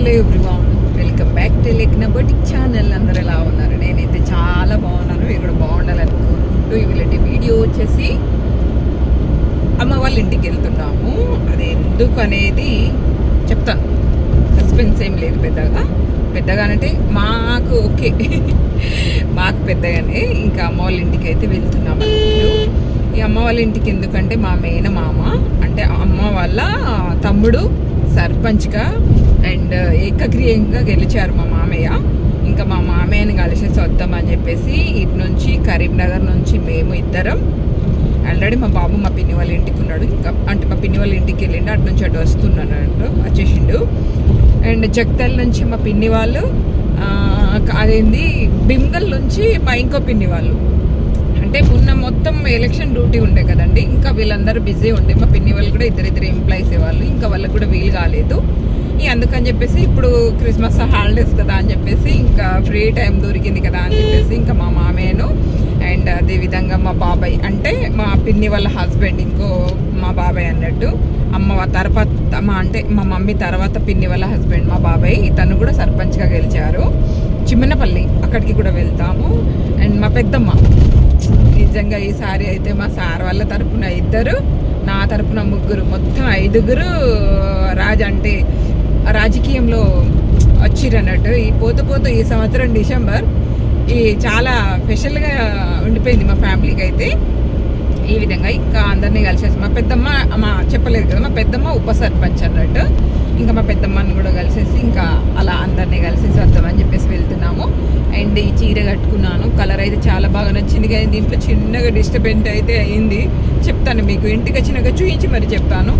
Hello everyone. Welcome back to లెక్న boutique channel. అందరూ ఎలా ఉన్నారు? నేనైతే చాలా బాగున్నాను. మీరు కూడా బాగుండాలని కోరుకుంటూ వీళ్ళటి వీడియో వచ్చేసి అమ్మ వాళ్ళ ఇంటికి వెళ్తున్నాము. అది ఎందుకు అనేది చెప్తాను. సస్పెన్స్ ఏం లేదు పెద్దగా. పెద్దగానంటే మాకు ఓకే. మాకు పెద్దగానే ఇంకా అమ్మ వాళ్ళ ఇంటికి అయితే వెళ్తున్నాము ఈ అమ్మ వాళ్ళ ఇంటికి ఎందుకంటే మా మేన మామ. అంటే అమ్మ వాళ్ళ తమ్ముడు సర్పంచ్గా అండ్ uh, ఏకగ్రీయంగా గెలిచారు మా మామయ్య. ఇంకా మా మామయ్యని కలిసేసి వద్దామని చెప్పేసి ఇటు నుంచి కరీంనగర్ నుంచి మేము ఇద్దరం ఆల్రెడీ మా బాబు మా పిన్ని వాళ్ళ ఇంటికి ఉన్నాడు. ఇంకా అంటే మా పిన్ని వాళ్ళ ఇంటికి వెళ్ళిండు అటు నుంచి అటు వస్తున్నాను అన్నట్టు వచ్చేసిండు. అండ్ జగతల్ నుంచి మా పిన్ని వాళ్ళు అదేంది బిమ్గల్ నుంచి మా ఇంకో పిన్ని వాళ్ళు. అంటే మొన్న మొత్తం ఎలక్షన్ డ్యూటీ ఉండే కదండి. ఇంకా వీళ్ళందరూ బిజీ ఉండే. మా పిన్ని వాళ్ళు కూడా ఇద్దరు ఇద్దరు ఎంప్లాయీస్ వాళ్ళు. ఇంకా వాళ్ళకి కూడా వీలు కాలేదు. ఈ అందుకని చెప్పేసి ఇప్పుడు క్రిస్మస్ హాలిడేస్ కదా అని చెప్పేసి ఇంకా ఫ్రీ టైం దొరికింది కదా అని చెప్పేసి ఇంకా మా మామయ్యను అండ్ అదేవిధంగా మా బాబాయ్ అంటే మా పిన్ని వాళ్ళ హస్బెండ్ ఇంకో మా బాబాయ్ అన్నట్టు అమ్మ తర్వాత మా అంటే మా మమ్మీ తర్వాత పిన్ని వాళ్ళ హస్బెండ్ మా బాబాయ్ తను కూడా సర్పంచ్గా గెలిచారు. చిమ్మనపల్లి అక్కడికి కూడా వెళ్తాము. అండ్ మా పెద్దమ్మ నిజంగా ఈసారి అయితే మా సార్ వాళ్ళ తరపున ఇద్దరు నా తరపున ముగ్గురు. మొత్తం ఐదుగురు రాజు అంటే రాజకీయంలో వచ్చిర్రు అన్నట్టు. ఈ పోతూ పోతూ ఈ సంవత్సరం డిసెంబర్ ఈ చాలా స్పెషల్గా ఉండిపోయింది మా ఫ్యామిలీకి అయితే. ఈ విధంగా ఇంకా అందరినీ కలిసేసి మా పెద్దమ్మ మా చెప్పలేదు కదా మా పెద్దమ్మ ఉప సర్పంచ్ అన్నట్టు. ఇంకా మా పెద్దమ్మని కూడా కలిసేసి ఇంకా అలా అందరినీ కలిసేసి వద్దామని చెప్పేసి వెళ్తున్నాం. చీర కట్టుకున్నాను. కలర్ అయితే చాలా బాగా నచ్చింది కానీ దీంట్లో చిన్నగా డిస్టర్బెంట్ అయితే అయింది. చెప్తాను మీకు. ఇంటికి వచ్చినాక చూపించి మరి చెప్తాను.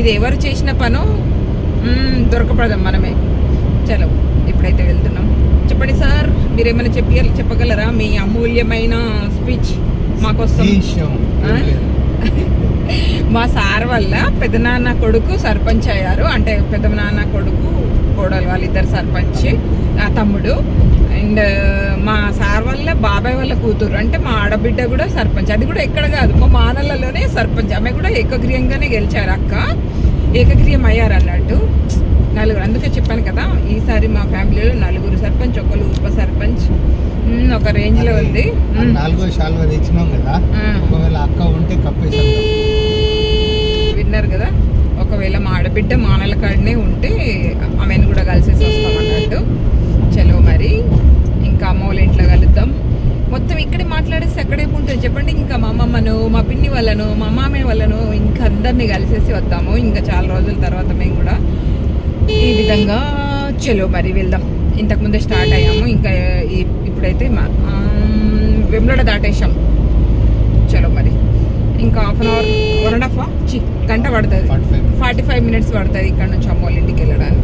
ఇది ఎవరు చేసిన పనో? దొరకపడదాం మనమే. చలో ఇప్పుడైతే వెళ్తున్నాం. చెప్పండి సార్ మీరేమైనా చెప్పి చెప్పగలరా? మీ అమూల్యమైన స్పీచ్ మాకోసం? మా సార్ వల్ల పెదనాన్న కొడుకు సర్పంచ్ అయ్యారు. అంటే పెదనాన్న కొడుకు కోడలు వాళ్ళిద్దరు సర్పంచ్ ఆ తమ్ముడు. అండ్ మా సార్ వల్ల బాబాయ్ వాళ్ళ కూతురు. అంటే మా ఆడబిడ్డ కూడా సర్పంచ్. అది కూడా ఎక్కడ కాదు. మా మానలలోనే సర్పంచ్. ఆమె కూడా ఏకగ్రీయంగానే గెలిచారు అక్క. ఏకగ్రీయం అయ్యారు అన్నట్టు. నలుగురు. అందుకే చెప్పాను కదా ఈసారి మా ఫ్యామిలీలో నలుగురు సర్పంచ్ ఒకరు ఉప సర్పంచ్. ఒక ఉంది. నాలుగో శాలువా తెచ్చినాం కదా ఆ. ఒకవేళ అక్క ఉంటే కప్పేసాం విన్నారు కదా ఒకవేళ మా ఆడబిడ్డ మానల కాడనే ఉంటే ఆమెను కలిసేసి వస్తాం అన్నట్టు చలో మరి. ఇంకా అమ్మ వాళ్ళ ఇంట్లో కలుద్దాం. మొత్తం ఇక్కడే మాట్లాడేసి అక్కడే ఉంటుంది చెప్పండి. ఇంకా మా అమ్మమ్మను మా పిన్ని వాళ్ళను మా మామయ్య వాళ్ళను ఇంకా అందరినీ కలిసేసి వద్దాము. ఇంకా చాలా రోజుల తర్వాత మేము కూడా ఈ విధంగా చలో మరి వెళ్దాం. ఇంతకుముందే స్టార్ట్ అయ్యాము. ఇంకా ఇప్పుడైతే వెమ్లడ దాటేసాం చలో మరి. ఇంకా half an hour one and half గంట పడుతుంది. 45 ఫార్టీ ఫైవ్ మినిట్స్ పడుతుంది ఇక్కడ నుంచి అమ్మ వాళ్ళ ఇంటికి వెళ్ళడానికి.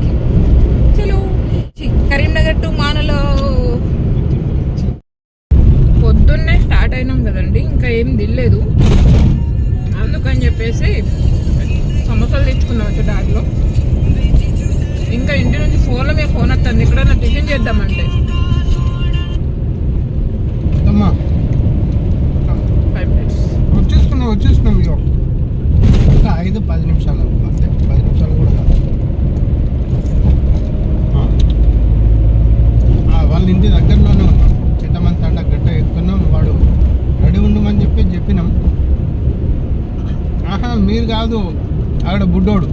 గుడ్డోడు.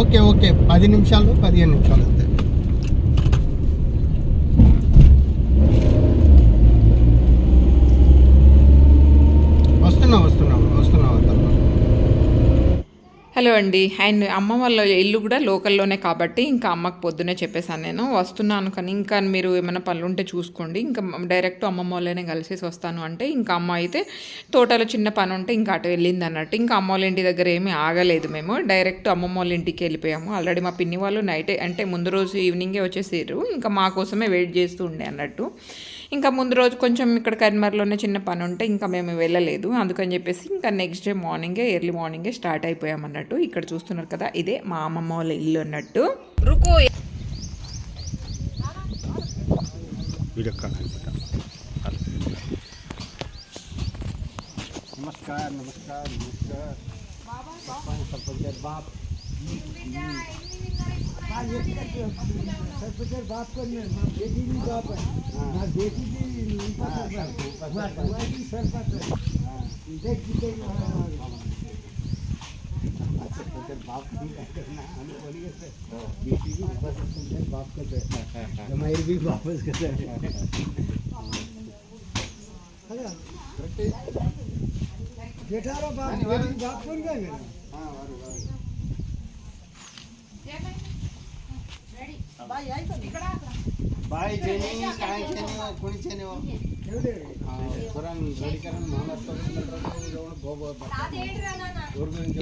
Okay okay. పది నిమిషాలు పదిహేను నిమిషాలు. హలో అండి. అండ్ అమ్మ వాళ్ళ ఇల్లు కూడా లోకల్లోనే కాబట్టి ఇంకా అమ్మకు పొద్దునే చెప్పేశాను నేను. వస్తున్నాను కానీ ఇంకా మీరు ఏమైనా పనులు ఉంటే చూసుకోండి. ఇంకా డైరెక్ట్ అమ్మమ్మ వాళ్ళనే కలిసేసి వస్తాను అంటే ఇంకా అమ్మ అయితే తోటలో చిన్న పని ఉంటే ఇంకా అటు వెళ్ళింది అన్నట్టు. ఇంకా అమ్మ వాళ్ళ ఇంటి దగ్గర ఏమీ ఆగలేదు మేము. డైరెక్ట్ అమ్మమ్మ వాళ్ళ ఇంటికి వెళ్ళిపోయాము. ఆల్రెడీ మా పిన్ని వాళ్ళు నైటే అంటే ముందు రోజు ఈవినింగే వచ్చేసారు. ఇంకా మా కోసమే వెయిట్ చేస్తూ ఉండే అన్నట్టు. ఇంకా ముందు రోజు కొంచెం ఇక్కడ కరీంనగర్లోనే చిన్న పని ఉంటే ఇంకా మేము వెళ్ళలేదు. అందుకని చెప్పేసి ఇంకా నెక్స్ట్ డే మార్నింగే ఎర్లీ మార్నింగే స్టార్ట్ అయిపోయామన్నట్టు ఇక్కడ చూస్తున్నారు కదా. ఇదే మా అమ్మమ్మ వాళ్ళ ఇల్లు అన్నట్టు. రుకు. నమస్కారం నమస్కార్ हाँ ये सरपंचर बाप को माँ बेटी भी बाप है। माँ बेटी भी उनका हाँ, सरपंच हुआ हुआ भी सरपंच है देख जीते अच्छा, तो सरपंचर बाप भी कहते हैं ना? हम बोलिए बेटी भी ऊपर सरपंचर बाप कहते हैं हमारे भी वापस कहते हैं। बेटा रो बाप बेटी बाप कौन का मेरा? हाँ वारू वारू ಬಾಯಿ ಚೇನಿ ಕಾಯಿ ಚೇನಿ ಕುಳಿ ಚೇನಿ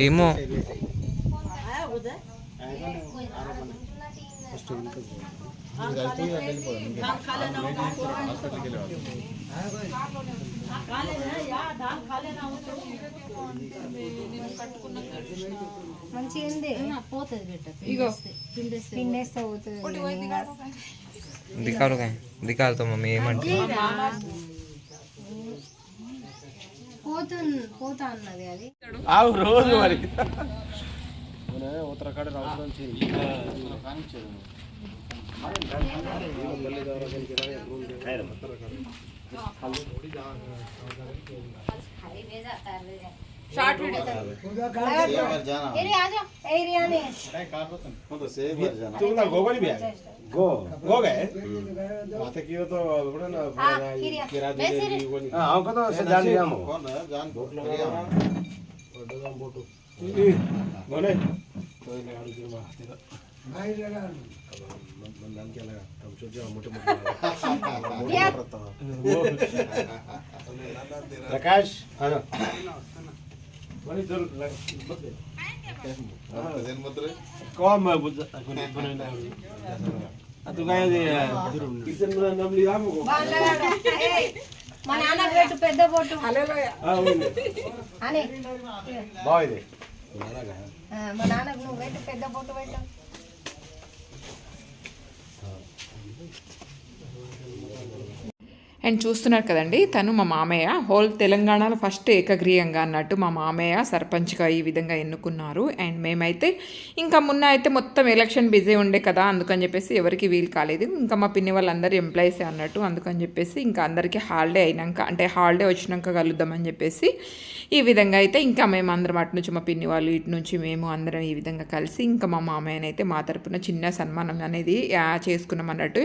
ఏమో ఫస్ట్ వెళ్ళిపోదాం మంచిగా ఉంది పోతుంది బిడ్డ ఇగో. పిండేస్తే పిండేస్తే పోతుంది. దికాలు కాయ దికాలతో మమ్మీ ఏమంటే పోతుంది పోతా అన్నది అది. ఆవు రోజు మరి. ఉత్తరాఖండ్ రావడం షార్ట్ వీడియో एरी आ जाओ एरिया में तुमला गोगोली भी है गो गो गए आता की तो बड़ा ना हाँ, किरिया। वैसे रे। हां हमको तो से जान लिया हम बोले तो ये गाड़ी की बात है भाई लगा बंधन क्या लगा हम सोच जो मोटे मोटे या प्रकाश हां ಅದು మా నాన్న బొట్టు పెద్ద బొట్టు అని. బాగుంది మా నాన్నకు నువ్వు పెద్ద బొట్టు పెట్టావు? అండ్ చూస్తున్నారు కదండి తను మా మామయ్య. హోల్ తెలంగాణలో ఫస్ట్ ఏకగ్రీయంగా అన్నట్టు మా మామయ్య సర్పంచ్గా ఈ విధంగా ఎన్నుకున్నారు. అండ్ మేమైతే ఇంకా మొన్న అయితే మొత్తం ఎలక్షన్ బిజీ ఉండే కదా అందుకని చెప్పేసి ఎవరికి వీలు కాలేదు. ఇంకా మా పిన్ని వాళ్ళందరూ ఎంప్లాయీసే అన్నట్టు అందుకని చెప్పేసి ఇంకా అందరికీ హాలిడే అయినాక అంటే హాలిడే వచ్చినాక కలుద్దామని చెప్పేసి ఈ విధంగా అయితే ఇంకా మేము అందరం అటు నుంచి మా పిన్ని వాళ్ళు ఇటు నుంచి మేము అందరం ఈ విధంగా కలిసి ఇంకా మా మామయ్యనైతే మా తరపున చిన్న సన్మానం అనేది చేసుకున్నాం అన్నట్టు.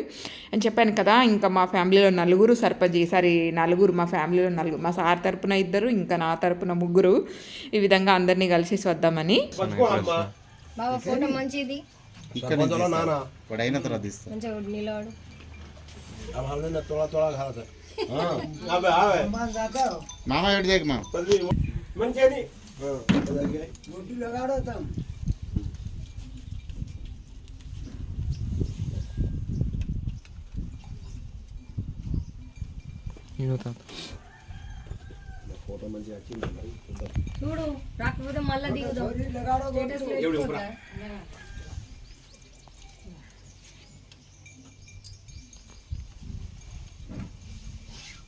అని చెప్పాను కదా ఇంకా మా ఫ్యామిలీలో నలుగురు సర్పంచ్ ఈసారి నలుగురు మా ఫ్యామిలీలో నలుగురు మా సార్ తరపున ఇద్దరు ఇంకా నా తరపున ముగ్గురు ఈ విధంగా అందరినీ కలిసి వద్దామని మంచిది. ఇక్కడ అయిన తర్వాత తీస్తా మంచిగా నిలవాడు. अब हमने ना तोड़ा तोड़ा खाया था। हाँ।, हाँ अब आवे हाँ मामा बैठ देख माँ मन क्या नहीं रोटी लगा रहा था। ये होता फ़ोटो म्हणजे अची नाही सोडू राख मल्ला देऊ दो स्टेटस एवढे उपरा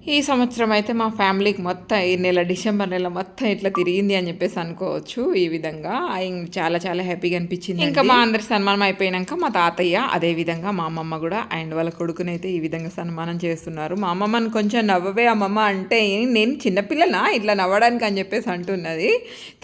ఈ సంవత్సరం అయితే మా ఫ్యామిలీకి మొత్తం ఈ నెల డిసెంబర్ నెల మొత్తం ఇట్లా తిరిగింది అని చెప్పేసి అనుకోవచ్చు ఈ విధంగా. చాలా చాలా హ్యాపీగా అనిపించింది ఇంకా మా అందరి సన్మానం అయిపోయినాక మా తాతయ్య అదే విధంగా మా అమ్మమ్మ కూడా అండ్ వాళ్ళ కొడుకునైతే ఈ విధంగా సన్మానం చేస్తున్నారు. మా అమ్మమ్మని కొంచెం నవ్వవే అమ్మమ్మ అంటే నేను చిన్నపిల్లనా ఇట్లా నవ్వడానికి అని చెప్పేసి అంటున్నది.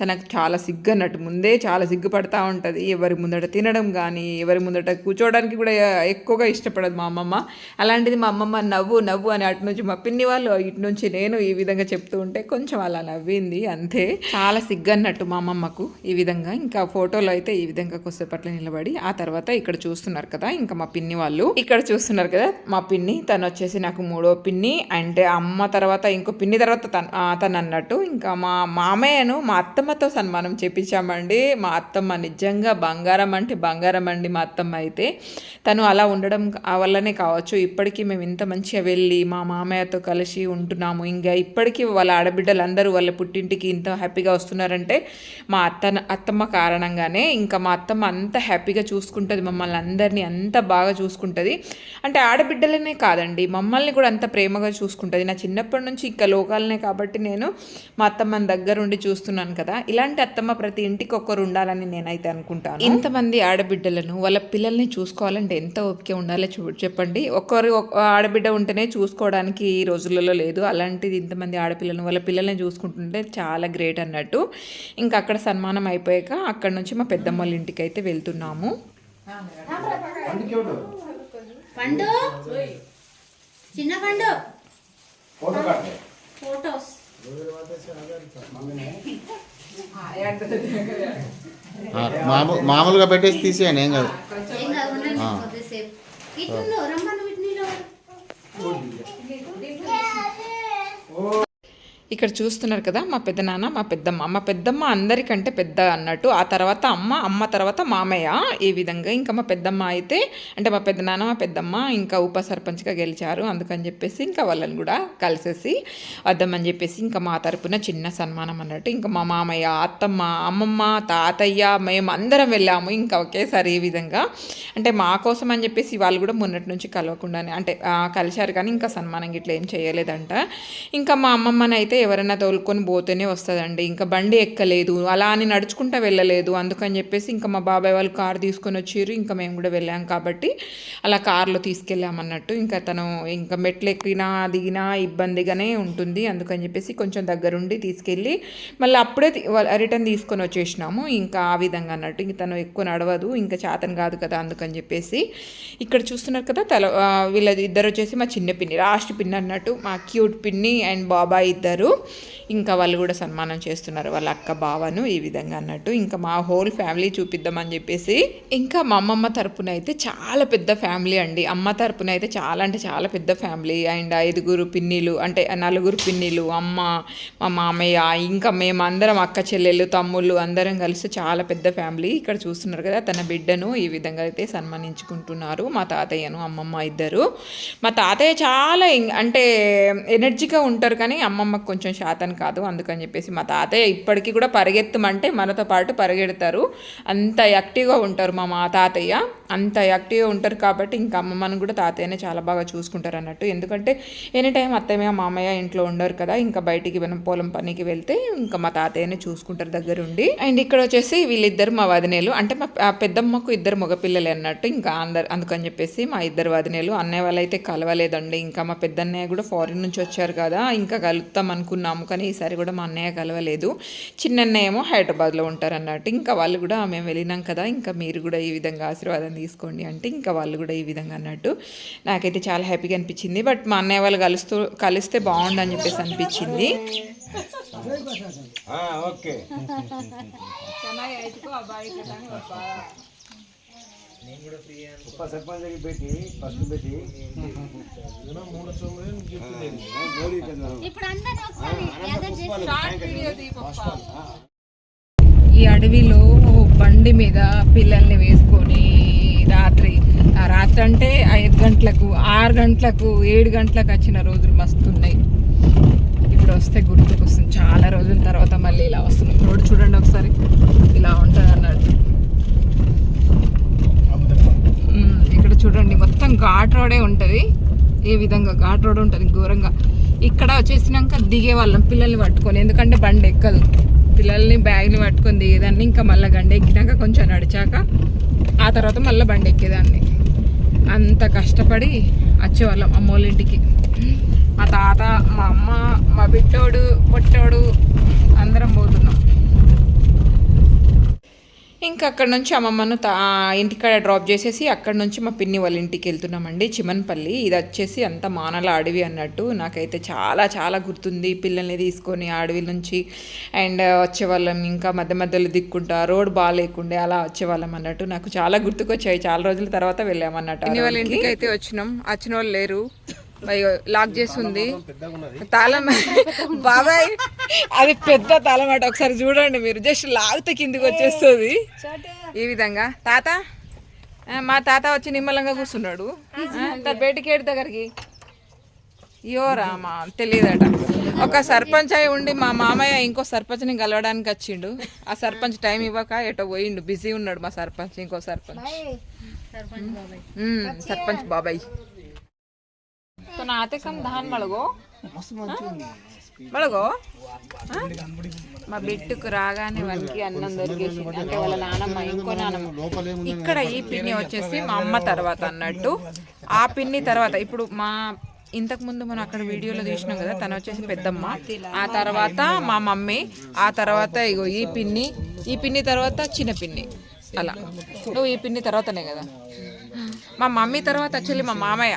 తనకు చాలా సిగ్గు అన్నట్టు ముందే చాలా సిగ్గుపడతా ఉంటుంది. ఎవరి ముందట తినడం కానీ ఎవరి ముందట కూర్చోవడానికి కూడా ఎక్కువగా ఇష్టపడదు మా అమ్మమ్మ. అలాంటిది మా అమ్మమ్మ నవ్వు నవ్వు అని అటు నుంచి మా పిన్ని వాళ్ళు ఇటు నుంచి నేను ఈ విధంగా చెప్తూ ఉంటే కొంచెం అలా నవ్వింది అంతే. చాలా సిగ్గన్నట్టు మా అమ్మమ్మకు ఈ విధంగా. ఇంకా ఫోటోలో అయితే ఈ విధంగా కొద్దిసేపట్లో నిలబడి ఆ తర్వాత ఇక్కడ చూస్తున్నారు కదా ఇంకా మా పిన్ని వాళ్ళు. ఇక్కడ చూస్తున్నారు కదా మా పిన్ని తను వచ్చేసి నాకు మూడో పిన్ని అంటే అమ్మ తర్వాత ఇంకో పిన్ని తర్వాత తను తను అన్నట్టు. ఇంకా మా మామయ్యను మా అత్తమ్మతో సన్మానం చేపించామండి. మా అత్తమ్మ నిజంగా బంగారం అంటే బంగారం అండి మా అత్తమ్మ అయితే. తను అలా ఉండడం వల్లనే కావచ్చు. ఇప్పటికీ మేము ఇంత మంచిగా వెళ్ళి మా మామయ్యతో కలిసి కలిసి ఉంటున్నాము. ఇంకా ఇప్పటికీ వాళ్ళ ఆడబిడ్డలందరూ వాళ్ళ పుట్టింటికి ఇంత హ్యాపీగా వస్తున్నారంటే మా అత్త అత్తమ్మ కారణంగానే ఇంకా మా అత్తమ్మ అంత హ్యాపీగా చూసుకుంటుంది. మమ్మల్ని అందరినీ అంత బాగా చూసుకుంటుంది. అంటే ఆడబిడ్డలనే కాదండి మమ్మల్ని కూడా అంత ప్రేమగా చూసుకుంటుంది. నా చిన్నప్పటి నుంచి ఇంకా లోకాలనే కాబట్టి నేను మా అత్తమ్మని దగ్గరుండి చూస్తున్నాను కదా. ఇలాంటి అత్తమ్మ ప్రతి ఇంటికి ఒక్కరు ఉండాలని నేనైతే అనుకుంటాను. ఇంతమంది ఆడబిడ్డలను వాళ్ళ పిల్లల్ని చూసుకోవాలంటే ఎంత ఓపిక ఉండాలో చూ చెప్పండి. ఒక్కరు ఆడబిడ్డ ఉంటేనే చూసుకోవడానికి ఈ రోజు రోజులలో లేదు. అలాంటిది ఇంతమంది ఆడపిల్లలను వాళ్ళ పిల్లల్ని చూసుకుంటుంటే చాలా గ్రేట్ అన్నట్టు. ఇంకా అక్కడ సన్మానం అయిపోయాక అక్కడ నుంచి మా పెద్దమ్మ వాళ్ళ ఇంటికి అయితే వెళ్తున్నాము. పండు? చిన్న పండు. ఫోటోస్. మామూలు మామూలుగా పెట్టేసి తీసేయండి ఏం కాదు ఉండండి కొద్దిసేపు ఇటు రమ్మను వీటినిలో ఇక్కడ చూస్తున్నారు కదా మా పెద్దనాన్న మా పెద్దమ్మ. మా పెద్దమ్మ అందరికంటే పెద్ద అన్నట్టు ఆ తర్వాత అమ్మ అమ్మ తర్వాత మామయ్య ఈ విధంగా. ఇంకా మా పెద్దమ్మ అయితే అంటే మా పెద్దనాన్న మా పెద్దమ్మ ఇంకా ఉప సర్పంచ్గా గెలిచారు. అందుకని చెప్పేసి ఇంకా వాళ్ళని కూడా కలిసేసి వద్దామని చెప్పేసి ఇంకా మా తరపున చిన్న సన్మానం అన్నట్టు ఇంకా మా మామయ్య అత్తమ్మ అమ్మమ్మ తాతయ్య మేము అందరం వెళ్ళాము ఇంకా ఒకేసారి ఈ విధంగా. అంటే మా కోసం అని చెప్పేసి వాళ్ళు కూడా మొన్నటి నుంచి కలవకుండానే అంటే కలిశారు కానీ ఇంకా సన్మానం ఇట్లా ఏం చేయలేదంట. ఇంకా మా అమ్మమ్మని అయితే ఎవరైనా తోలుకొని పోతేనే వస్తుందండి. ఇంకా బండి ఎక్కలేదు. అలా అని నడుచుకుంటూ వెళ్ళలేదు. అందుకని చెప్పేసి ఇంకా మా బాబాయ్ వాళ్ళు కారు తీసుకొని వచ్చారు ఇంకా మేము కూడా వెళ్ళాం కాబట్టి అలా కారులో తీసుకెళ్ళామన్నట్టు ఇంకా తను ఇంకా మెట్లు ఎక్కినా దిగినా ఇబ్బందిగానే ఉంటుంది. అందుకని చెప్పేసి కొంచెం దగ్గరుండి తీసుకెళ్ళి మళ్ళీ అప్పుడే రిటర్న్ తీసుకొని వచ్చేసినాము. ఇంకా ఆ విధంగా అన్నట్టు. ఇంక తను ఎక్కువ నడవదు. ఇంకా చేతన్ కాదు కదా అందుకని చెప్పేసి ఇక్కడ చూస్తున్నారు కదా తల వీళ్ళ వీళ్ళది ఇద్దరు వచ్చేసి మా చిన్న పిన్ని లాస్ట్ పిన్ని అన్నట్టు. మా క్యూట్ పిన్ని అండ్ బాబాయ్ ఇద్దరు. ఇంకా వాళ్ళు కూడా సన్మానం చేస్తున్నారు వాళ్ళ అక్క బావను ఈ విధంగా అన్నట్టు. ఇంకా మా హోల్ ఫ్యామిలీ చూపిద్దామని చెప్పేసి ఇంకా మా అమ్మమ్మ తరపున అయితే చాలా పెద్ద ఫ్యామిలీ అండి. అమ్మ తరపున అయితే చాలా అంటే చాలా పెద్ద ఫ్యామిలీ అండ్ ఐదుగురు పిన్నిలు అంటే నలుగురు పిన్నిలు అమ్మ మా మామయ్య ఇంకా మేము అందరం అక్క చెల్లెళ్ళు తమ్ముళ్ళు అందరం కలిసి చాలా పెద్ద ఫ్యామిలీ ఇక్కడ చూస్తున్నారు కదా తన బిడ్డను ఈ విధంగా అయితే సన్మానించుకుంటున్నారు. మా తాతయ్యను అమ్మమ్మ ఇద్దరు. మా తాతయ్య చాలా అంటే ఎనర్జీగా ఉంటారు కానీ అమ్మమ్మకు కొంచెం కొంచెం శాతం కాదు అందుకని చెప్పేసి మా తాతయ్య ఇప్పటికీ కూడా పరిగెత్తమంటే మనతో పాటు పరిగెడతారు. అంత యాక్టివ్గా ఉంటారు మా మా తాతయ్య. అంత యాక్టివ్గా ఉంటారు కాబట్టి ఇంకా అమ్మమ్మను కూడా తాతయ్యనే చాలా బాగా చూసుకుంటారు అన్నట్టు. ఎందుకంటే ఎనీ టైం అత్తయ్య మామయ్య ఇంట్లో ఉండరు కదా ఇంకా బయటికి మనం పొలం పనికి వెళ్తే ఇంకా మా తాతయ్యనే చూసుకుంటారు దగ్గరుండి. అండ్ ఇక్కడ వచ్చేసి వీళ్ళిద్దరు మా వదినేలు. అంటే మా పెద్దమ్మకు ఇద్దరు మగపిల్లలే అన్నట్టు ఇంకా అందరు అందుకని చెప్పేసి మా ఇద్దరు వదినేలు. అన్నయ్య వాళ్ళైతే కలవలేదండి. ఇంకా మా పెద్దన్నయ్య కూడా ఫారిన్ నుంచి వచ్చారు కదా ఇంకా కలుద్దాం అనుకున్నాము కానీ ఈసారి కూడా మా అన్నయ్య కలవలేదు. చిన్నన్నయ్య ఏమో హైదరాబాద్లో ఉంటారు అన్నట్టు ఇంకా వాళ్ళు కూడా మేము వెళ్ళినాం కదా ఇంకా మీరు కూడా ఈ విధంగా ఆశీర్వాదం తీసుకోండి అంటే ఇంకా వాళ్ళు కూడా ఈ విధంగా అన్నట్టు. నాకైతే చాలా హ్యాపీగా అనిపించింది. బట్ మా అన్నయ్య వాళ్ళు కలుస్తూ కలిస్తే బాగుండని చెప్పేసి అనిపించింది. ఓకే. ఉప సర్పంచ్ పెట్టి ఫస్ట్ పెట్టి. ఇప్పుడు అందరూ ఒకసారి గ్యాదర్ చేసి ఈ అడవిలో బండి మీద పిల్లల్ని వేసుకొని రాత్రి ఆ రాత్రి అంటే ఐదు గంటలకు ఆరు గంటలకు ఏడు గంటలకు వచ్చిన రోజులు మస్తున్నాయి ఇప్పుడు వస్తే గుర్తుకొస్తుంది. చాలా రోజుల తర్వాత మళ్ళీ ఇలా వస్తుంది. రోడ్డు చూడండి ఒకసారి. ఇలా ఉంటుంది అన్నట్టు ఉమ్, ఇక్కడ చూడండి మొత్తం ఘాట్ రోడే ఉంటుంది. ఏ విధంగా ఘాట్ రోడ్ ఉంటుంది ఘోరంగా. ఇక్కడ వచ్చేసినాక దిగేవాళ్ళం పిల్లల్ని పట్టుకొని. ఎందుకంటే బండి ఎక్కదు. పిల్లల్ని బ్యాగ్ని పట్టుకొని దిగేదాన్ని. ఇంకా మళ్ళీ గండి ఎక్కినాక కొంచెం నడిచాక ఆ తర్వాత మళ్ళీ బండి ఎక్కేదాన్ని. అంత కష్టపడి వచ్చేవాళ్ళం అమ్మోళ్ళింటికి. మా తాత మా అమ్మ మా బిడ్డోడు పొట్టోడు అందరం పోతున్నాం. ఇంకా అక్కడ నుంచి అమ్మమ్మను తా ఇంటికాడ డ్రాప్ చేసేసి అక్కడ నుంచి మా పిన్ని వాళ్ళ ఇంటికి వెళ్తున్నామండి చిమన్పల్లి. ఇది వచ్చేసి అంత మానల అడవి అన్నట్టు. నాకైతే చాలా చాలా గుర్తుంది పిల్లల్ని తీసుకొని అడవి నుంచి. అండ్ వచ్చేవాళ్ళం ఇంకా మధ్య మధ్యలో దిక్కుంటా రోడ్ బాగాలేకుండే అలా వచ్చేవాళ్ళం అన్నట్టు. నాకు చాలా గుర్తుకొచ్చాయి. చాలా రోజుల తర్వాత వెళ్ళామన్నట్టు పిన్ని వాళ్ళ ఇంటికి అయితే వచ్చినాం. వచ్చిన వాళ్ళు లేరు. లాక్ చేసి ఉంది తాళం బాబాయ్ అది పెద్ద తాళం ఒకసారి చూడండి మీరు. జస్ట్ లాగితే కిందికి వచ్చేస్తుంది. ఈ విధంగా. తాత? మా తాత వచ్చి నిమ్మలంగా కూర్చున్నాడు. తన బయటికి దగ్గరికి. యో రామా తెలియదట. ఒక సర్పంచ్ అయి ఉండి మా మామయ్య ఇంకో సర్పంచ్ని కలవడానికి వచ్చిండు. ఆ సర్పంచ్ టైం ఇవ్వక ఎటో పోయిండు. బిజీ ఉన్నాడు మా సర్పంచ్ ఇంకో సర్పంచ్. సర్పంచ్ బాబాయ్. तो नाते कम धान మలగో మా బిట్టుకు రాగానే వానికి అన్నం దొరికేసి అంటే వాళ్ళ నానమ్మ ఇంకో నానమ్మ ఇక్కడ ఈ పిన్ని వచ్చేసి మా అమ్మ తర్వాత అన్నట్టు ఆ పిన్ని తర్వాత ఇప్పుడు మా ఇంతకుముందు మనం అక్కడ వీడియోలో తీసినాం కదా తను వచ్చేసి పెద్దమ్మ. ఆ తర్వాత మా మమ్మీ ఆ తర్వాత ఇగో ఈ పిన్ని ఈ పిన్ని తర్వాత చిన్న పిన్ని. అలా. నువ్వు ఈ పిన్ని తర్వాతనే కదా. మా మమ్మీ తర్వాత యాక్చువల్లీ మా మామయ్య.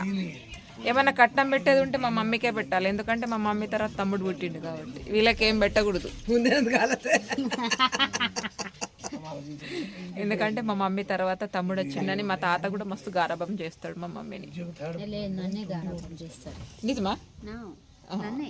ఏమైనా కట్నం పెట్టేది ఉంటే మా మమ్మీకే పెట్టాలి. ఎందుకంటే మా మమ్మీ తర్వాత తమ్ముడు పుట్టిండు కాబట్టి. వీళ్ళకి ఏం పెట్టకూడదు ఎందుకంటే మా మమ్మీ తర్వాత తమ్ముడు వచ్చిండని మా తాత కూడా మస్తు గారాబం చేస్తాడు మా మమ్మీని. నిజమా నా నన్నే.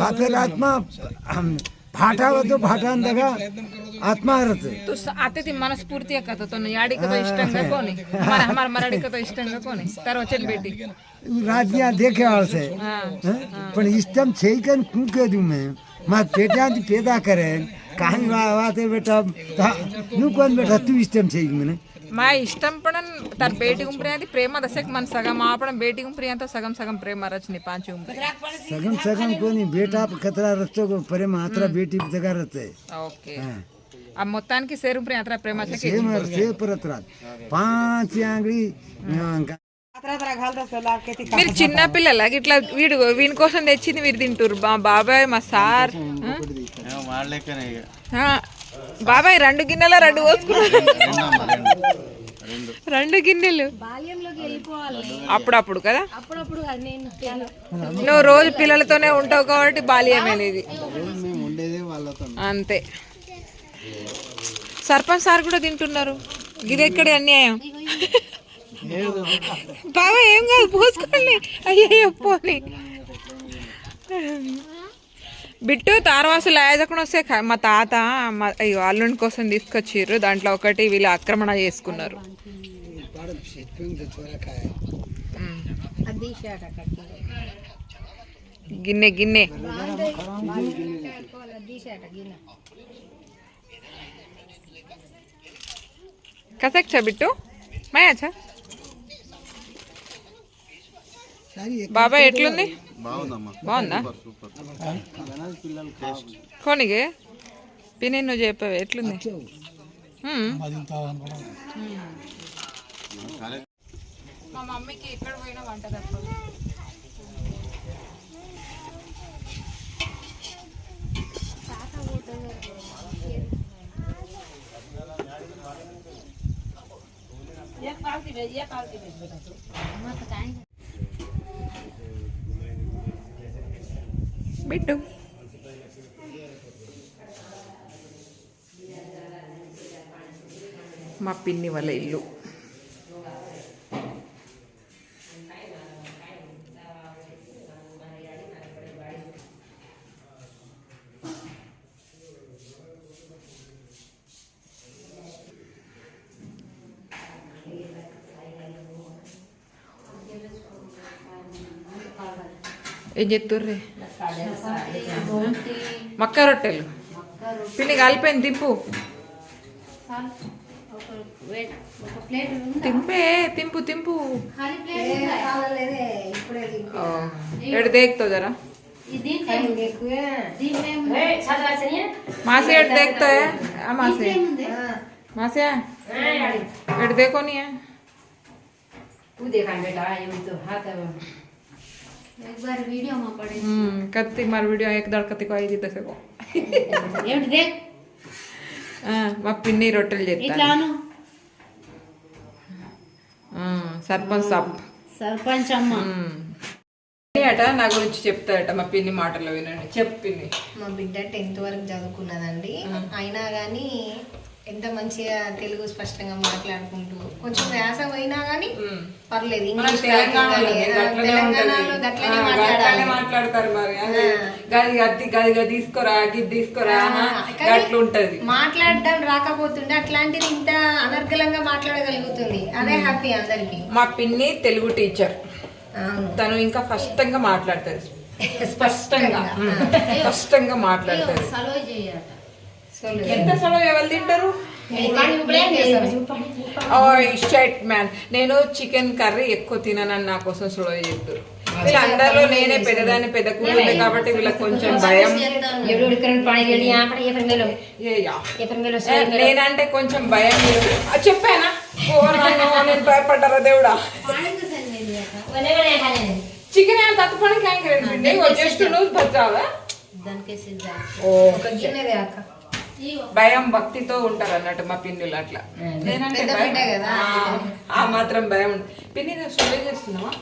બાપે રાતમાં ફાટા હતો ફાટા દગા આત્મા હરતે તો આતેથી માણસ પૂર્તિ કરતો તો યાડી કરતો ઇષ્ટંગ કો ને. મારા હમાર મરાડી કરતો ઇષ્ટંગ કો ને. તારો ચલ બેટી. રાજ્યા દેખે આવશે પણ ઇષ્ટમ છે કે હું કે દઉં મેં? માર પેટ્યાથી પેદા કરે. કાન વાતે બેટા નું કોણ બેટા તું ઇષ્ટમ છે મને. మా ఇష్టం పడన్ తన బేటి గుంపురి అది ప్రేమ దశకు మన సగం ఆపడం బేటి గుంపురి అంతా సగం సగం ప్రేమ రచని పాంచి గుంపురి. సగం సగం కొని బేటా కతరా రచ్చో ప్రేమ ఆత్ర బేటి దగ్గర రచ్చే. ఓకే. अब मोतान की सेर ऊपर यात्रा प्रेमा से सेम మీరు చిన్న పిల్లల? ఇట్లా వీడు వీని కోసం తెచ్చింది మీరు తింటారు మా బాబాయ్ మా సార్ బాబాయ్ రెండు గిన్నెల రెండు పోసుకున్నారు. రెండు. గిన్నెలు. బాల్యంలోకి వెళ్ళిపోవాలి. అప్పుడప్పుడు కదా? నువ్వు రోజు పిల్లలతోనే ఉంటావు కాబట్టి బాల్యం అనేది అంతే. సర్పంచ్ సార్ కూడా తింటున్నారు. ఇది ఎక్కడి అన్యాయం బాబా ఏం కాదు పోసుకోండి. అయ్యయ్యో పోని. బిట్టు తారవాసులు ఆయజకుండా వస్తే మా తాత మా అయ్యో అల్లుని కోసం తీసుకొచ్చిర్రు. దాంట్లో ఒకటి వీళ్ళు ఆక్రమణ చేసుకున్నారు. గిన్నె గిన్నె. కసక్ చా బిట్టు? మాయాచా బాబా ఎట్లుంది? బాగుందా? కొనిగే. పిన్ని నువ్వు చెప్పావు ఎట్లుంది. మా మమ్మీకి ఎక్కడ పోయినా వంట తప్పదు. బిట్టు మా పిన్ని వాళ్ళ ఇల్లు ఏం చెప్తుర్రే మక్క రొట్టెలు పిన్ని కలిపోయింది దింపు ఒక వే- ఒక ప్లేట్ తింపే తింపు తింపు ఖాళీ ప్లేట్ ఇప్పుడే ఓ, ఎడు దేక్తో జరా దీంట్లో దీంట్లో मासे एट देखता है आ मासे मासे एट देखो नहीं है एक कत्ती मार वीडियो एक कत्ती को आई थी को మా పిన్ని రొట్టెలు ఇట్లా చేస్తాను సర్పంచ్ సప్ సర్పంచ్ అట నా గురించి చెప్తాడట మా పిన్ని మాటల్లో వినండి చెప్పు పిన్ని మా బిడ్డ టెన్త్ వరకు చదువుకున్నదండి అయినా కానీ ఎంత మంచిగా తెలుగు స్పష్టంగా మాట్లాడుకుంటూ కొంచెం వ్యాసం అయినా కానీ పర్లేదు. ఇంగ్లీష్ తెలంగాణలో గట్లనే మాట్లాడతారు మరి. గది గది గది గది తీసుకోరా గిది ఉంటది మాట్లాడడం రాకపోతుండే అట్లాంటిది ఇంత అనర్గళంగా మాట్లాడగలుగుతుంది. అదే హ్యాపీ అందరికి. మా పిన్ని తెలుగు టీచర్ తను ఇంకా స్పష్టంగా మాట్లాడుతుంది. స్పష్టంగా. స్పష్టంగా మాట్లాడుతుంది. సోలు. ఎంత సెలవు ఎవరు తింటారు? Shut man. నేను చికెన్ కర్రీ ఎక్కువ తిననని నా కోసం స్లో చెప్తారు అందరిలో నేనే పెద్దదాన్ని పెద్ద కూతుంది కాబట్టి వీళ్ళకి కొంచెం భయం. నేనంటే కొంచెం భయం చెప్పానా? నేను భయపడ్డారా దేవుడా? చికెన్ ఏమైనా తత్తుపడానికి జస్ట్ నువ్వు బతావా భయం భక్తితో ఉంటారు అన్నట్టు మా పిన్నులు అట్లా. నేనంటే ఆ, మాత్రం భయం. పిన్ని స్టోరీ చేస్తున్నావా?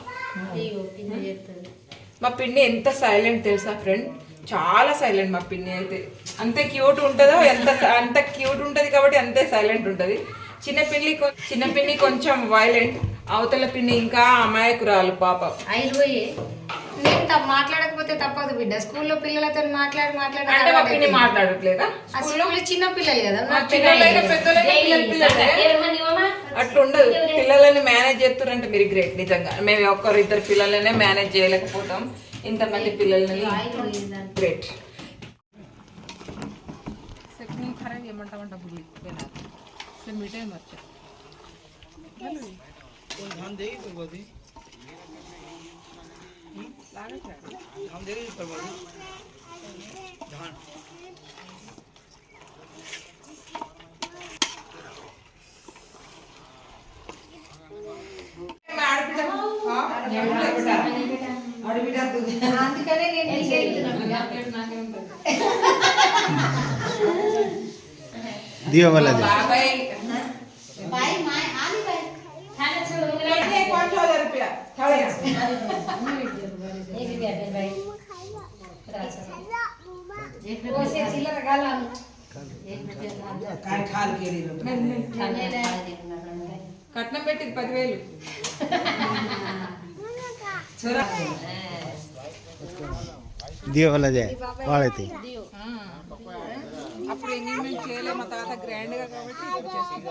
మా పిన్ని ఎంత సైలెంట్ తెలుసా ఫ్రెండ్ చాలా సైలెంట్ మా పిన్ని అయితే. అంత క్యూట్ ఉంటుందో ఎంత అంత క్యూట్ ఉంటుంది కాబట్టి అంతే సైలెంట్ ఉంటుంది. చిన్న పిల్లి చిన్న పిన్ని కొంచెం వైలెంట్ అవతల పిన్ని ఇంకా అమాయకురాలు పాప. ఐదు పోయి నేను త- మాట్లాడకపోతే తప్పదు బిడ్డ. స్కూల్లో పిల్లలతో మాట్లాడి మాట్లాడి అంటే మా పిన్ని మాట్లాడట్లేదా? స్కూల్లో? చిన్న పిల్లలు కదా మా చిన్నలైన పెద్దలైన పిల్లలు పిల్లలే. అట్లా ఉండదు పిల్లలని మేనేజ్ చేస్తారంటే మీరు గ్రేట్ నిజంగా. మేము ఒక్కరు ఇద్దరు పిల్లలనే మేనేజ్ చేయలేకపోతాం. ఇంతమంది పిల్లలని గ్రేట్ అందుకనే నేను దీవలది బాబాయ్ బాయ్ మా ఆని బాయ్ థానే చలో ఉంగలే 5000 రూపాయలు థానే కట్నం పెట్టింది పదివేలు దీవలదే వాళ్ళైతే అప్పుడు ఎంగేజ్మెంట్ చేయలే మా తాత గ్రాండ్ గా కాబట్టి ఇక్కడ చేసింది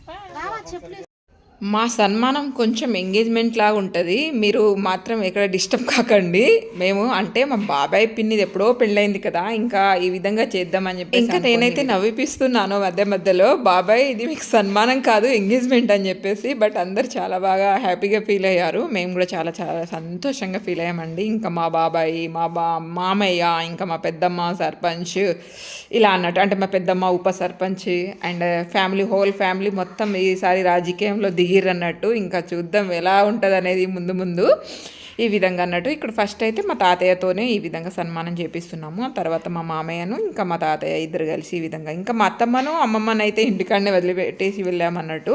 ఇప్పుడు చేస్తున్నాం. మా సన్మానం కొంచెం ఎంగేజ్మెంట్ లాగా ఉంటుంది. మీరు మాత్రం ఎక్కడ డిస్టర్బ్ కాకండి. మేము అంటే మా బాబాయ్ పిన్నిది ఎప్పుడో పెళ్ళైంది కదా ఇంకా ఈ విధంగా చేద్దామని చెప్పి ఇంకా నేనైతే నవ్విపిస్తున్నాను మధ్య మధ్యలో. బాబాయ్ ఇది మీకు సన్మానం కాదు ఎంగేజ్మెంట్ అని చెప్పేసి. బట్ అందరు చాలా బాగా హ్యాపీగా ఫీల్ అయ్యారు. మేము కూడా చాలా చాలా సంతోషంగా ఫీల్ అయ్యామండి. ఇంకా మా బాబాయ్ మా బా మామయ్య ఇంకా మా పెద్దమ్మ సర్పంచ్ ఇలా అన్నట్టు. అంటే మా పెద్దమ్మ ఉప sarpanch and family whole family మొత్తం ఈసారి రాజకీయంలో దిగిర్రు అన్నట్టు ఇంకా చూద్దాం ఎలా ఉంటుంది అనేది ముందు ముందు ఈ విధంగా అన్నట్టు. ఇక్కడ ఫస్ట్ అయితే మా తాతయ్యతోనే ఈ విధంగా సన్మానం చేపిస్తున్నాము. ఆ తర్వాత మా మామయ్యను ఇంకా మా తాతయ్య ఇద్దరు కలిసి ఈ విధంగా. ఇంకా మా అత్తమ్మను అమ్మమ్మను అయితే ఇంటికాడనే వదిలిపెట్టేసి వెళ్ళామన్నట్టు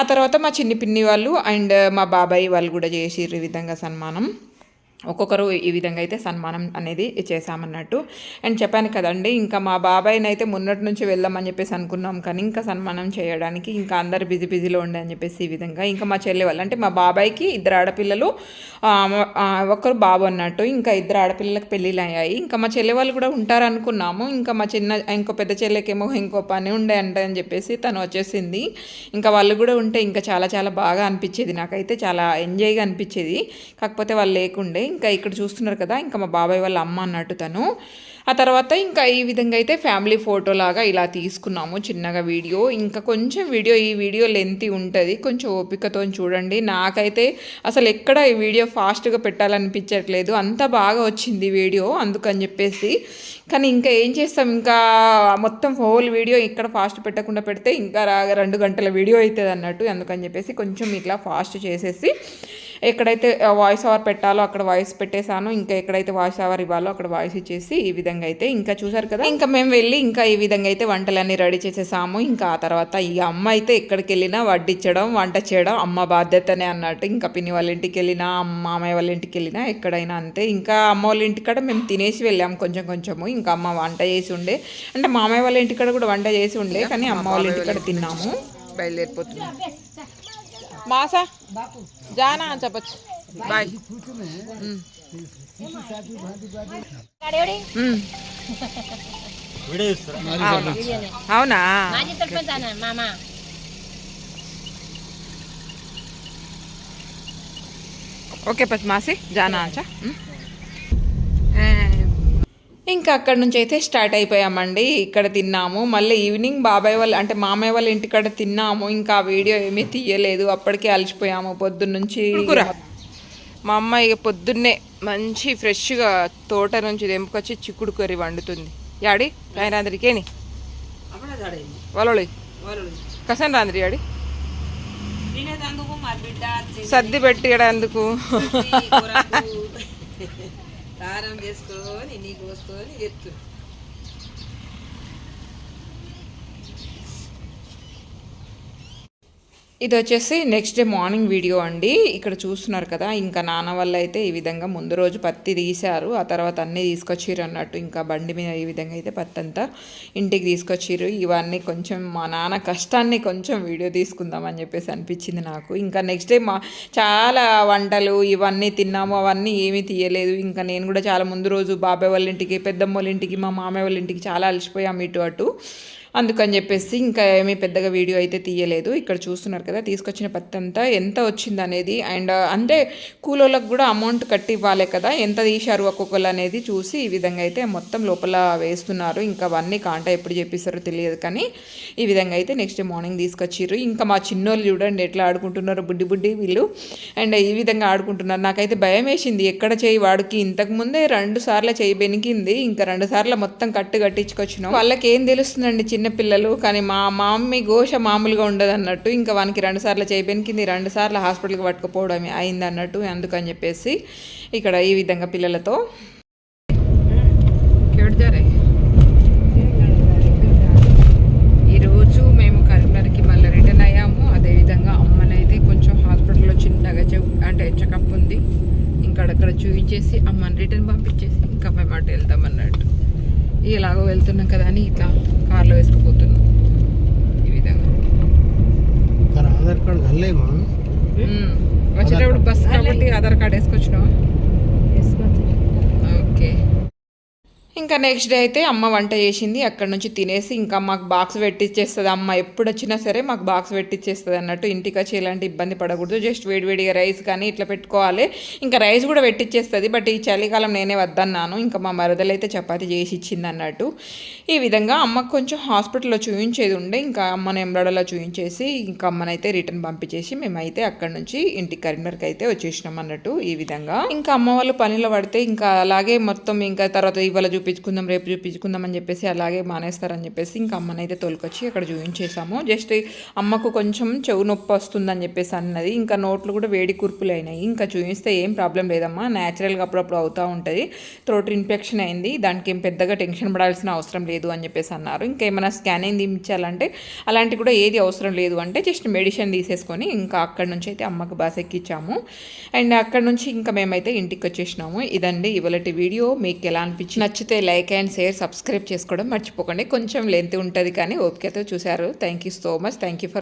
ఆ తర్వాత మా చిన్ని పిన్ని వాళ్ళు అండ్ మా బాబాయ్ వాళ్ళు కూడా చేసిర్రు ఈ విధంగా సన్మానం. ఒక్కొక్కరు ఈ విధంగా అయితే సన్మానం అనేది చేశామన్నట్టు. అండ్ చెప్పాను కదండి ఇంకా మా బాబాయ్ని అయితే మొన్నటి నుంచి వెళ్దామని చెప్పేసి అనుకున్నాం కానీ ఇంకా సన్మానం చేయడానికి ఇంకా అందరు బిజీ బిజీలో ఉండే అని చెప్పేసి ఈ విధంగా. ఇంకా మా చెల్లె వాళ్ళు అంటే మా బాబాయ్కి ఇద్దరు ఆడపిల్లలు ఒకరు ఒక్కరు బాబు అన్నట్టు ఇంకా ఇద్దరు ఆడపిల్లలకు పెళ్ళిళ్ళు అయ్యాయి. ఇంకా మా చెల్లె వాళ్ళు కూడా ఉంటారు అనుకున్నాము ఇంకా మా చిన్న ఇంకో పెద్ద చెల్లెకేమో ఇంకో పని ఉండే అంట అని చెప్పేసి తను వచ్చేసింది. ఇంకా వాళ్ళు కూడా ఉంటే ఇంకా చాలా చాలా బాగా అనిపించేది. నాకైతే చాలా ఎంజాయ్గా అనిపించేది. కాకపోతే వాళ్ళు లేకుండే. ఇంకా ఇక్కడ చూస్తున్నారు కదా ఇంకా మా బాబాయ్ వాళ్ళ అమ్మ అన్నట్టు తను. ఆ తర్వాత ఇంకా ఈ విధంగా అయితే ఫ్యామిలీ ఫోటో లాగా ఇలా తీసుకున్నాము చిన్నగా వీడియో. ఇంకా కొంచెం వీడియో ఈ వీడియో లెంత్ ఉంటుంది కొంచెం ఓపికతో చూడండి. నాకైతే అసలు ఎక్కడ ఈ వీడియో ఫాస్ట్గా పెట్టాలనిపించట్లేదు. అంత బాగా వచ్చింది వీడియో అందుకని చెప్పేసి. కానీ ఇంకా ఏం చేస్తాం ఇంకా మొత్తం హోల్ వీడియో ఇక్కడ ఫాస్ట్ పెట్టకుండా పెడితే ఇంకా రెండు గంటల వీడియో అవుతుంది అన్నట్టు అందుకని చెప్పేసి కొంచెం ఇట్లా ఫాస్ట్ చేసేసి ఎక్కడైతే వాయిస్ ఓవర్ పెట్టాలో అక్కడ వాయిస్ పెట్టేశాను. ఇంకా ఎక్కడైతే వాయిస్ ఓవర్ ఇవ్వాలో అక్కడ వాయిస్ ఇచ్చేసి ఈ విధంగా అయితే ఇంకా చూసారు కదా. ఇంకా మేము వెళ్ళి ఇంకా ఈ విధంగా అయితే వంటలన్నీ రెడీ చేసేసాము. ఇంకా ఆ తర్వాత ఈ అమ్మ అయితే ఎక్కడికి వెళ్ళినా వడ్డించడం వంట చేయడం అమ్మ బాధ్యతనే అన్నట్టు. ఇంకా పిన్ని వాళ్ళ ఇంటికి వెళ్ళినా అమ్మ మామయ్య వాళ్ళ ఇంటికి వెళ్ళినా ఎక్కడైనా అంతే. ఇంకా అమ్మ వాళ్ళ ఇంటికాడ మేము తినేసి వెళ్ళాము కొంచెం కొంచెము. ఇంకా అమ్మ వంట చేసి ఉండే. అంటే మామయ్య వాళ్ళ ఇంటికాడ కూడా వంట చేసి ఉండే కానీ అమ్మ వాళ్ళ ఇంటికాడ తిన్నాము. బయలుదేరిపోతున్నాం. మాసా? జానా అని చెప్పచ్చు. బాయ్. అవునా? ఓకే పత్ మాసి జానా అంచా. ఇంకా అక్కడ నుంచి అయితే స్టార్ట్ అయిపోయామండి. ఇక్కడ తిన్నాము. మళ్ళీ ఈవినింగ్ బాబాయ్ వాళ్ళ అంటే మామయ్య వాళ్ళ ఇంటికాడ తిన్నాము. ఇంకా ఆ వీడియో ఏమీ తీయలేదు. అప్పటికే అలసిపోయాము పొద్దున్న నుంచి మా అమ్మ ఇక పొద్దున్నే మంచి ఫ్రెష్గా తోట నుంచి తెంపుకొచ్చి చిక్కుడు కర్రీ వండుతుంది. యాడి? ఆయన రాంద్రికేని వలోళి కసన్ రాంద్రి యాడి? సర్ది పెట్టేయడానికి కారం చేసుకొని నీకు పోసుకొని ఎత్తు ఇది వచ్చేసి నెక్స్ట్ డే మార్నింగ్ వీడియో అండి. ఇక్కడ చూస్తున్నారు కదా ఇంకా నాన్న వల్ల అయితే ఈ విధంగా ముందు రోజు పత్తి తీశారు ఆ తర్వాత అన్నీ తీసుకొచ్చిర్రు అన్నట్టు ఇంకా బండి మీద ఈ విధంగా అయితే పత్తి అంతా ఇంటికి తీసుకొచ్చిర్రు. ఇవన్నీ కొంచెం మా నాన్న కష్టాన్ని కొంచెం వీడియో తీసుకుందామని చెప్పేసి అనిపించింది నాకు. ఇంకా నెక్స్ట్ డే మా చాలా వంటలు ఇవన్నీ తిన్నాము అవన్నీ ఏమీ తీయలేదు. ఇంకా నేను కూడా చాలా ముందు రోజు బాబాయ్ వాళ్ళ ఇంటికి పెద్దమ్మ వాళ్ళ ఇంటికి మా మామయ్య వాళ్ళ ఇంటికి చాలా అలసిపోయాము ఇటు అటు. అందుకని చెప్పేసి ఇంకా ఏమీ పెద్దగా వీడియో అయితే తీయలేదు. ఇక్కడ చూస్తున్నారు కదా తీసుకొచ్చిన పత్తి అంతా ఎంత వచ్చింది అనేది. అండ్ అంటే కూలోళ్ళకి కూడా అమౌంట్ కట్టి ఇవ్వాలి కదా ఎంత తీశారు ఒక్కొక్కరు అనేది చూసి ఈ విధంగా అయితే మొత్తం లోపల వేస్తున్నారు. ఇంకా అవన్నీ కాంట ఎప్పుడు చెప్పిస్తారో తెలియదు కానీ ఈ విధంగా అయితే నెక్స్ట్ మార్నింగ్ తీసుకొచ్చిర్రు. ఇంకా మా చిన్నోళ్ళు చూడండి ఎట్లా ఆడుకుంటున్నారు బుడ్డి బుడ్డి వీళ్ళు. అండ్ ఈ విధంగా ఆడుకుంటున్నారు. నాకైతే భయం వేసింది ఎక్కడ చేయి వాడికి? ఇంతకు ముందే రెండు సార్లు చేయి బెనికింది ఇంకా రెండు సార్లు మొత్తం కట్టు కట్టించుకొచ్చినాం. వాళ్ళకి ఏం తెలుస్తుందండి చిన్నపిల్లలు కానీ మా మమ్మీ ఘోష మామూలుగా ఉండదు అన్నట్టు ఇంకా వానికి రెండు సార్లు చేయి రెండు సార్లు హాస్పిటల్కి పట్టుకుపోవడం అయింది అన్నట్టు అందుకని చెప్పేసి ఇక్కడ ఈ విధంగా పిల్లలతో నెక్స్ట్ డే అయితే అమ్మ వంట చేసింది. అక్కడ నుంచి తినేసి ఇంకా మాకు బాక్స్ పెట్టిచ్చేస్తుంది. అమ్మ ఎప్పుడు వచ్చినా సరే మాకు బాక్స్ పెట్టిచ్చేస్తుంది అన్నట్టు ఇంటికి వచ్చి ఎలాంటి ఇబ్బంది పడకూడదు. జస్ట్ వేడివేడిగా రైస్ కానీ ఇట్లా పెట్టుకోవాలి. ఇంకా రైస్ కూడా పెట్టిచ్చేస్తుంది. బట్ ఈ చలికాలం నేనే వద్దన్నాను. ఇంకా మా మరదలు అయితే చపాతి చేసి ఇచ్చింది అన్నట్టు. ఈ విధంగా అమ్మకు కొంచెం హాస్పిటల్లో చూయించేది ఉండే. ఇంకా అమ్మని ఎంబ్రాడలో చూయించేసి ఇంకా అమ్మనైతే రిటర్న్ పంపించేసి మేమైతే అక్కడ నుంచి ఇంటి కరీంనగర్కి అయితే వచ్చేసినాం అన్నట్టు ఈ విధంగా. ఇంకా అమ్మ వాళ్ళు పనిలో పడితే ఇంకా అలాగే మొత్తం ఇంకా తర్వాత ఇవాళ చూపించుకుందాం రేపు చూపించుకుందాం అని చెప్పేసి అలాగే మానేస్తారని చెప్పేసి ఇంకా అమ్మనైతే తోలుకొచ్చి అక్కడ చూపించేసాము జస్ట్ అమ్మకు కొంచెం చెవు నొప్పి వస్తుందని చెప్పేసి అన్నది. ఇంకా నోట్లు కూడా వేడి కుర్పులు అయినాయి. ఇంకా చూపిస్తే ఏం ప్రాబ్లం లేదమ్మా. న్యాచురల్గా అప్పుడప్పుడు అవుతూ ఉంటుంది. థ్రోట్ ఇన్ఫెక్షన్ అయింది. దానికి ఏం పెద్దగా టెన్షన్ పడాల్సిన అవసరం లేదు అని చెప్పేసి అన్నారు. ఇంకా ఏమైనా స్కానింగ్ తీయించాలంటే అలాంటి కూడా ఏది అవసరం లేదు అంటే జస్ట్ మెడిసిన్ తీసేసుకొని ఇంకా అక్కడ నుంచి అయితే అమ్మకు బాస్ ఎక్కించాము అండ్ అక్కడ నుంచి ఇంకా మేమైతే ఇంటికి వచ్చేసినాము. ఇదండి ఇవాళ వీడియో. మీకు ఎలా అనిపించి నచ్చితే like like and share subscribe చేసుకోవడం మర్చిపోకండి. కొంచెం లెంత్ ఉంటుంది కానీ ఓపికతో చూశారు. Thank you so much thank you for